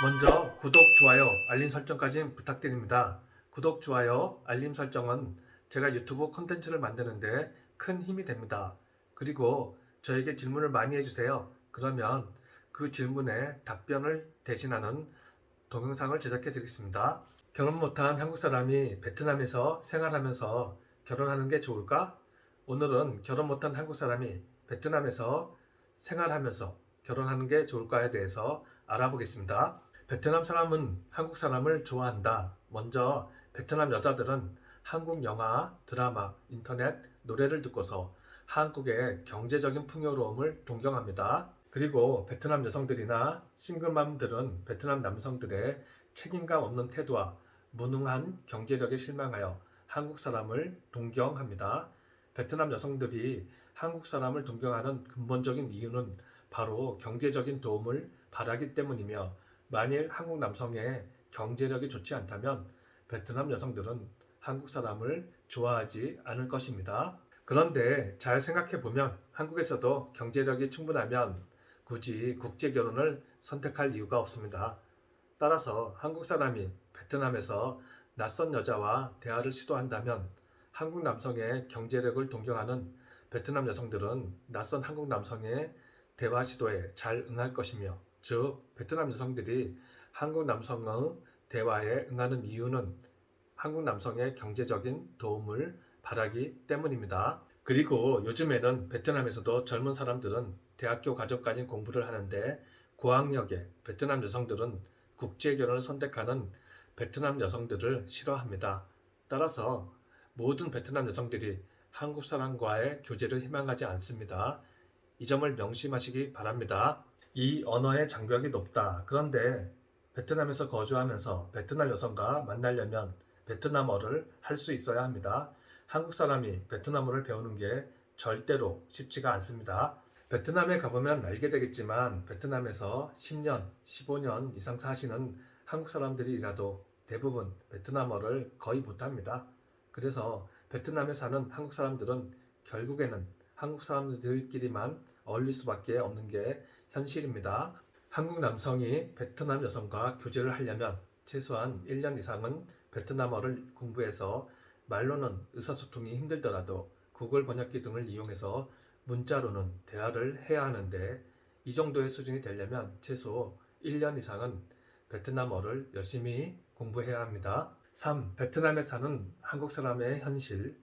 먼저 구독, 좋아요, 알림 설정까지 부탁드립니다. 구독, 좋아요, 알림 설정은 제가 유튜브 콘텐츠를 만드는데 큰 힘이 됩니다. 그리고 저에게 질문을 많이 해주세요. 그러면 그 질문에 답변을 대신하는 동영상을 제작해 드리겠습니다. 결혼 못한 한국 사람이 베트남에서 생활하면서 결혼하는 게 좋을까? 오늘은 결혼 못한 한국 사람이 베트남에서 생활하면서 결혼하는 게 좋을까에 대해서 알아보겠습니다. 베트남 사람은 한국 사람을 좋아한다. 먼저 베트남 여자들은 한국 영화, 드라마, 인터넷, 노래를 듣고서 한국의 경제적인 풍요로움을 동경합니다. 그리고 베트남 여성들이나 싱글맘들은 베트남 남성들의 책임감 없는 태도와 무능한 경제력에 실망하여 한국 사람을 동경합니다. 베트남 여성들이 한국 사람을 동경하는 근본적인 이유는 바로 경제적인 도움을 바라기 때문이며 만일 한국 남성의 경제력이 좋지 않다면 베트남 여성들은 한국 사람을 좋아하지 않을 것입니다. 그런데 잘 생각해 보면 한국에서도 경제력이 충분하면 굳이 국제 결혼을 선택할 이유가 없습니다. 따라서 한국 사람이 베트남에서 낯선 여자와 대화를 시도한다면 한국 남성의 경제력을 동경하는 베트남 여성들은 낯선 한국 남성의 대화 시도에 잘 응할 것이며 즉 베트남 여성들이 한국 남성의 대화에 응하는 이유는 한국 남성의 경제적인 도움을 바라기 때문입니다. 그리고 요즘에는 베트남에서도 젊은 사람들은 대학교 과정까지 공부를 하는데 고학력의 베트남 여성들은 국제 결혼을 선택하는 베트남 여성들을 싫어합니다. 따라서 모든 베트남 여성들이 한국 사람과의 교제를 희망하지 않습니다. 이 점을 명심하시기 바랍니다. 이 언어의 장벽이 높다. 그런데 베트남에서 거주하면서 베트남 여성과 만나려면 베트남어를 할 수 있어야 합니다. 한국 사람이 베트남어를 배우는 게 절대로 쉽지가 않습니다. 베트남에 가보면 알게 되겠지만 베트남에서 10년, 15년 이상 사시는 한국 사람들이라도 대부분 베트남어를 거의 못합니다. 그래서 베트남에 사는 한국 사람들은 결국에는 한국 사람들끼리만 어울릴 수밖에 없는 게 현실입니다. 한국 남성이 베트남 여성과 교제를 하려면 최소한 1년 이상은 베트남어를 공부해서 말로는 의사소통이 힘들더라도 구글 번역기 등을 이용해서 문자로는 대화를 해야 하는데 이 정도의 수준이 되려면 최소 1년 이상은 베트남어를 열심히 공부해야 합니다. 3. 베트남에 사는 한국 사람의 현실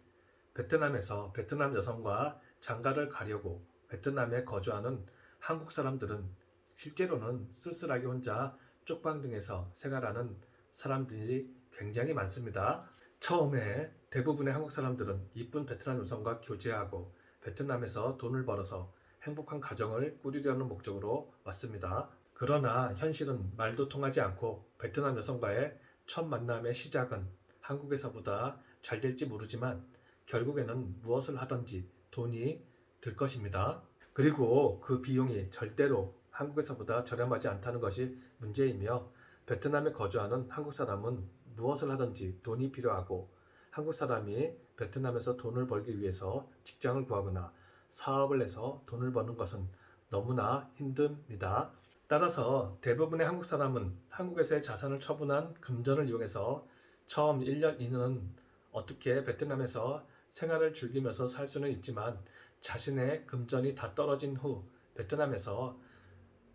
베트남에서 베트남 여성과 장가를 가려고 베트남에 거주하는 한국 사람들은 실제로는 쓸쓸하게 혼자 쪽방 등에서 생활하는 사람들이 굉장히 많습니다. 처음에 대부분의 한국 사람들은 이쁜 베트남 여성과 교제하고 베트남에서 돈을 벌어서 행복한 가정을 꾸리려는 목적으로 왔습니다. 그러나 현실은 말도 통하지 않고 베트남 여성과의 첫 만남의 시작은 한국에서보다 잘 될지 모르지만 결국에는 무엇을 하든지 돈이 들 것입니다. 그리고 그 비용이 절대로 한국에서보다 저렴하지 않다는 것이 문제이며 베트남에 거주하는 한국 사람은 무엇을 하든지 돈이 필요하고 한국 사람이 베트남에서 돈을 벌기 위해서 직장을 구하거나 사업을 해서 돈을 버는 것은 너무나 힘듭니다. 따라서 대부분의 한국 사람은 한국에서의 자산을 처분한 금전을 이용해서 처음 1년 이내는 어떻게 베트남에서 생활을 즐기면서 살 수는 있지만 자신의 금전이 다 떨어진 후 베트남에서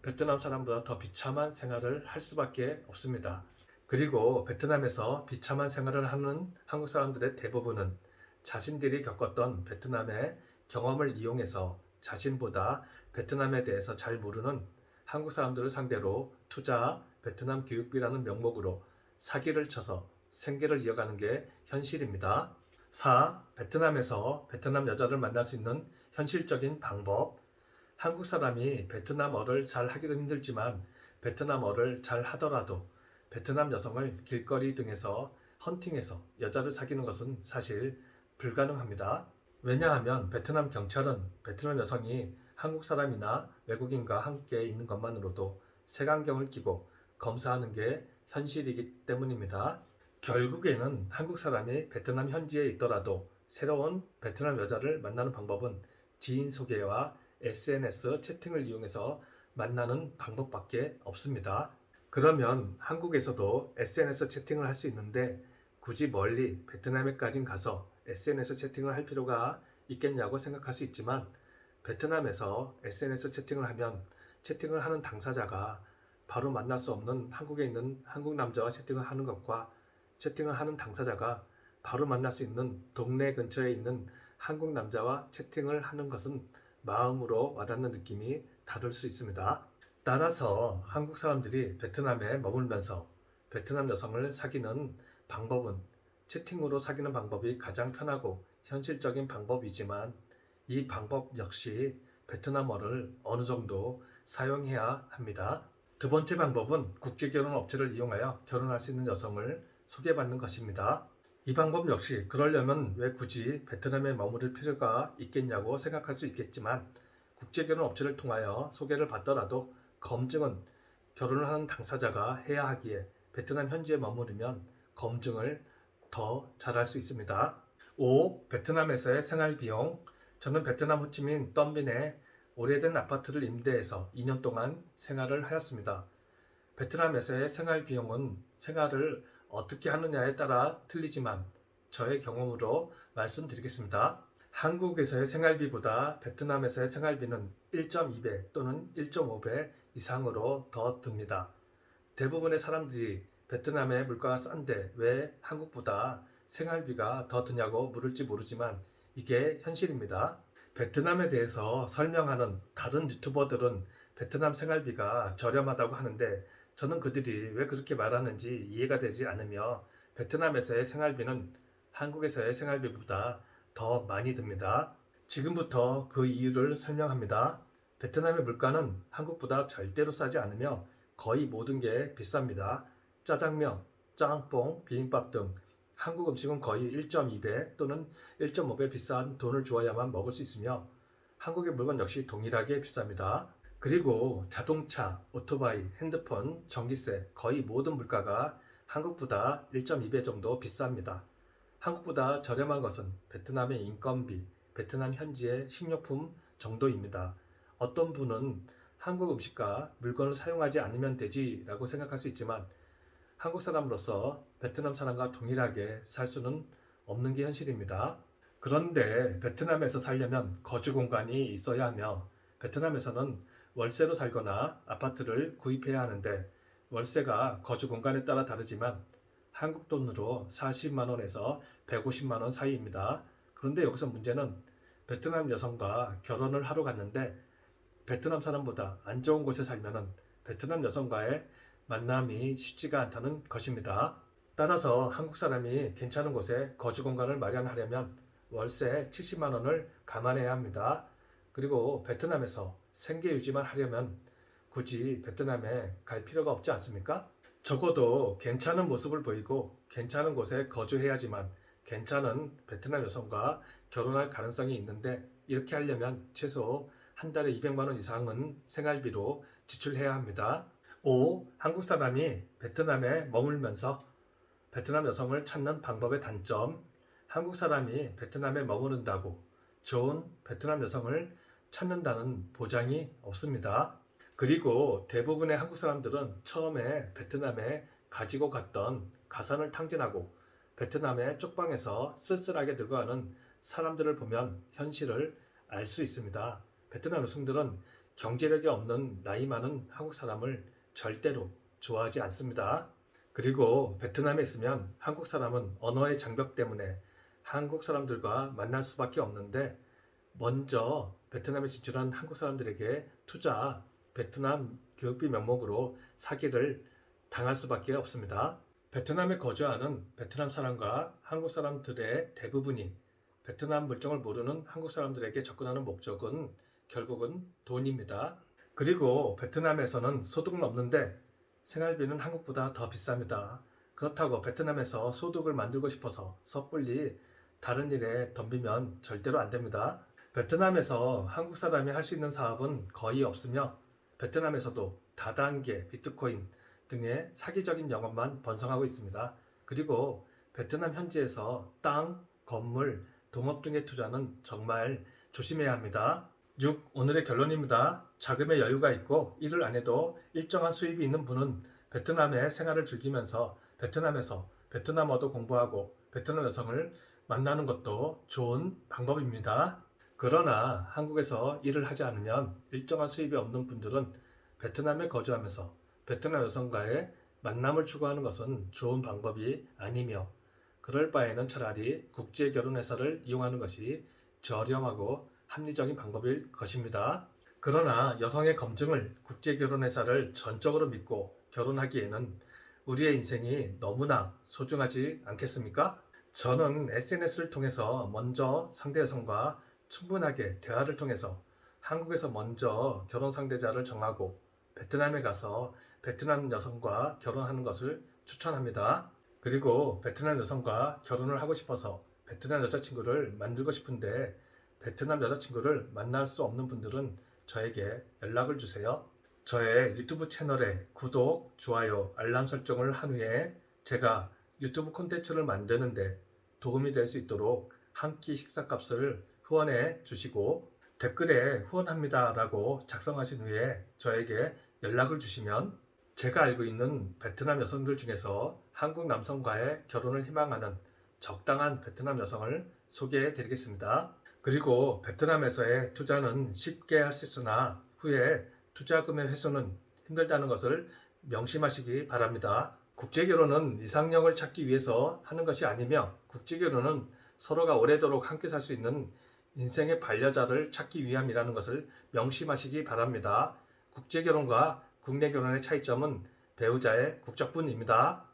베트남 사람보다 더 비참한 생활을 할 수밖에 없습니다. 그리고 베트남에서 비참한 생활을 하는 한국 사람들의 대부분은 자신들이 겪었던 베트남의 경험을 이용해서 자신보다 베트남에 대해서 잘 모르는 한국 사람들을 상대로 투자, 베트남 교육비라는 명목으로 사기를 쳐서 생계를 이어가는 게 현실입니다. 4. 베트남에서 베트남 여자를 만날 수 있는 현실적인 방법. 한국 사람이 베트남어를 잘 하기도 힘들지만 베트남어를 잘 하더라도 베트남 여성을 길거리 등에서 헌팅해서 여자를 사귀는 것은 사실 불가능합니다. 왜냐하면 베트남 경찰은 베트남 여성이 한국 사람이나 외국인과 함께 있는 것만으로도 색안경을 끼고 검사하는 게 현실이기 때문입니다. 결국에는 한국 사람이 베트남 현지에 있더라도 새로운 베트남 여자를 만나는 방법은 지인 소개와 SNS 채팅을 이용해서 만나는 방법밖에 없습니다. 그러면 한국에서도 SNS 채팅을 할 수 있는데 굳이 멀리 베트남에까지 가서 SNS 채팅을 할 필요가 있겠냐고 생각할 수 있지만 베트남에서 SNS 채팅을 하면 채팅을 하는 당사자가 바로 만날 수 없는 한국에 있는 한국 남자와 채팅을 하는 것과 채팅을 하는 당사자가 바로 만날 수 있는 동네 근처에 있는 한국 남자와 채팅을 하는 것은 마음으로 와닿는 느낌이 다를 수 있습니다. 따라서 한국 사람들이 베트남에 머물면서 베트남 여성을 사귀는 방법은 채팅으로 사귀는 방법이 가장 편하고 현실적인 방법이지만 이 방법 역시 베트남어를 어느 정도 사용해야 합니다. 두 번째 방법은 국제결혼 업체를 이용하여 결혼할 수 있는 여성을 소개받는 것입니다. 이 방법 역시 그러려면 왜 굳이 베트남에 머무를 필요가 있겠냐고 생각할 수 있겠지만 국제결혼 업체를 통하여 소개를 받더라도 검증은 결혼을 하는 당사자가 해야 하기에 베트남 현지에 머무르면 검증을 더 잘할 수 있습니다. 5. 베트남에서의 생활 비용. 저는 베트남 호치민 덤빈에 오래된 아파트를 임대해서 2년 동안 생활을 하였습니다. 베트남에서의 생활 비용은 생활을 어떻게 하느냐에 따라 틀리지만 저의 경험으로 말씀드리겠습니다. 한국에서의 생활비보다 베트남에서의 생활비는 1.2배 또는 1.5배 이상으로 더 듭니다. 대부분의 사람들이 베트남의 물가가 싼데 왜 한국보다 생활비가 더 드냐고 물을지 모르지만 이게 현실입니다. 베트남에 대해서 설명하는 다른 유튜버들은 베트남 생활비가 저렴하다고 하는데 저는 그들이 왜 그렇게 말하는지 이해가 되지 않으며 베트남에서의 생활비는 한국에서의 생활비보다 더 많이 듭니다. 지금부터 그 이유를 설명합니다. 베트남의 물가는 한국보다 절대로 싸지 않으며 거의 모든 게 비쌉니다. 짜장면, 짬뽕, 비빔밥 등 한국 음식은 거의 1.2배 또는 1.5배 비싼 돈을 주어야만 먹을 수 있으며 한국의 물건 역시 동일하게 비쌉니다. 그리고 자동차, 오토바이, 핸드폰, 전기세 거의 모든 물가가 한국보다 1.2배 정도 비쌉니다. 한국보다 저렴한 것은 베트남의 인건비, 베트남 현지의 식료품 정도입니다. 어떤 분은 한국 음식과 물건을 사용하지 않으면 되지 라고 생각할 수 있지만 한국 사람으로서 베트남 사람과 동일하게 살 수는 없는 게 현실입니다. 그런데 베트남에서 살려면 거주 공간이 있어야 하며 베트남에서는 월세로 살거나 아파트를 구입해야 하는데 월세가 거주 공간에 따라 다르지만 한국 돈으로 40만 원에서 150만 원 사이입니다. 그런데 여기서 문제는 베트남 여성과 결혼을 하러 갔는데 베트남 사람보다 안 좋은 곳에 살면은 베트남 여성과의 만남이 쉽지가 않다는 것입니다. 따라서 한국 사람이 괜찮은 곳에 거주 공간을 마련하려면 월세 70만 원을 감안해야 합니다. 그리고 베트남에서 생계 유지만 하려면 굳이 베트남에 갈 필요가 없지 않습니까? 적어도 괜찮은 모습을 보이고 괜찮은 곳에 거주해야지만 괜찮은 베트남 여성과 결혼할 가능성이 있는데 이렇게 하려면 최소 한 달에 200만 원 이상은 생활비로 지출해야 합니다. 5. 한국 사람이 베트남에 머물면서 베트남 여성을 찾는 방법의 단점. 한국 사람이 베트남에 머무른다고 좋은 베트남 여성을 찾는다는 보장이 없습니다. 그리고 대부분의 한국 사람들은 처음에 베트남에 가지고 갔던 가산을 탕진하고 베트남의 쪽방에서 쓸쓸하게 늙어가는 사람들을 보면 현실을 알 수 있습니다. 베트남 여성들은 경제력이 없는 나이 많은 한국 사람을 절대로 좋아하지 않습니다. 그리고 베트남에 있으면 한국 사람은 언어의 장벽 때문에 한국 사람들과 만날 수밖에 없는데 먼저 베트남에 진출한 한국 사람들에게 투자, 베트남 교육비 명목으로 사기를 당할 수밖에 없습니다. 베트남에 거주하는 베트남 사람과 한국 사람들의 대부분이 베트남 물정을 모르는 한국 사람들에게 접근하는 목적은 결국은 돈입니다. 그리고 베트남에서는 소득은 없는데 생활비는 한국보다 더 비쌉니다. 그렇다고 베트남에서 소득을 만들고 싶어서 섣불리 다른 일에 덤비면 절대로 안 됩니다. 베트남에서 한국 사람이 할 수 있는 사업은 거의 없으며 베트남에서도 다단계, 비트코인 등의 사기적인 영업만 번성하고 있습니다. 그리고 베트남 현지에서 땅, 건물, 동업 등의 투자는 정말 조심해야 합니다. 6. 오늘의 결론입니다. 자금의 여유가 있고 일을 안 해도 일정한 수입이 있는 분은 베트남의 생활을 즐기면서 베트남에서 베트남어도 공부하고 베트남 여성을 만나는 것도 좋은 방법입니다. 그러나 한국에서 일을 하지 않으면 일정한 수입이 없는 분들은 베트남에 거주하면서 베트남 여성과의 만남을 추구하는 것은 좋은 방법이 아니며 그럴 바에는 차라리 국제 결혼 회사를 이용하는 것이 저렴하고 합리적인 방법일 것입니다. 그러나 여성의 검증을 국제 결혼 회사를 전적으로 믿고 결혼하기에는 우리의 인생이 너무나 소중하지 않겠습니까? 저는 SNS를 통해서 먼저 상대 여성과 충분하게 대화를 통해서 한국에서 먼저 결혼 상대자를 정하고 베트남에 가서 베트남 여성과 결혼하는 것을 추천합니다. 그리고 베트남 여성과 결혼을 하고 싶어서 베트남 여자친구를 만들고 싶은데 베트남 여자친구를 만날 수 없는 분들은 저에게 연락을 주세요. 저의 유튜브 채널에 구독, 좋아요, 알람 설정을 한 후에 제가 유튜브 콘텐츠를 만드는데 도움이 될 수 있도록 한 끼 식사값을 후원해 주시고 댓글에 후원합니다라고 작성하신 후에 저에게 연락을 주시면 제가 알고 있는 베트남 여성들 중에서 한국 남성과의 결혼을 희망하는 적당한 베트남 여성을 소개해 드리겠습니다. 그리고 베트남에서의 투자는 쉽게 할 수 있으나 후에 투자금의 회수는 힘들다는 것을 명심하시기 바랍니다. 국제결혼은 이상형을 찾기 위해서 하는 것이 아니며 국제결혼은 서로가 오래도록 함께 살 수 있는 인생의 반려자를 찾기 위함이라는 것을 명심하시기 바랍니다. 국제 결혼과 국내 결혼의 차이점은 배우자의 국적뿐입니다.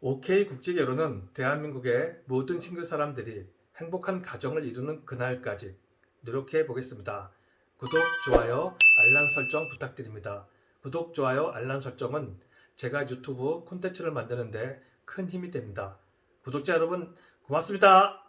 OK 국제 결혼은 대한민국의 모든 싱글 사람들이 행복한 가정을 이루는 그날까지 노력해 보겠습니다. 구독, 좋아요, 알람 설정 부탁드립니다. 구독, 좋아요, 알람 설정은 제가 유튜브 콘텐츠를 만드는데 큰 힘이 됩니다. 구독자 여러분, 고맙습니다.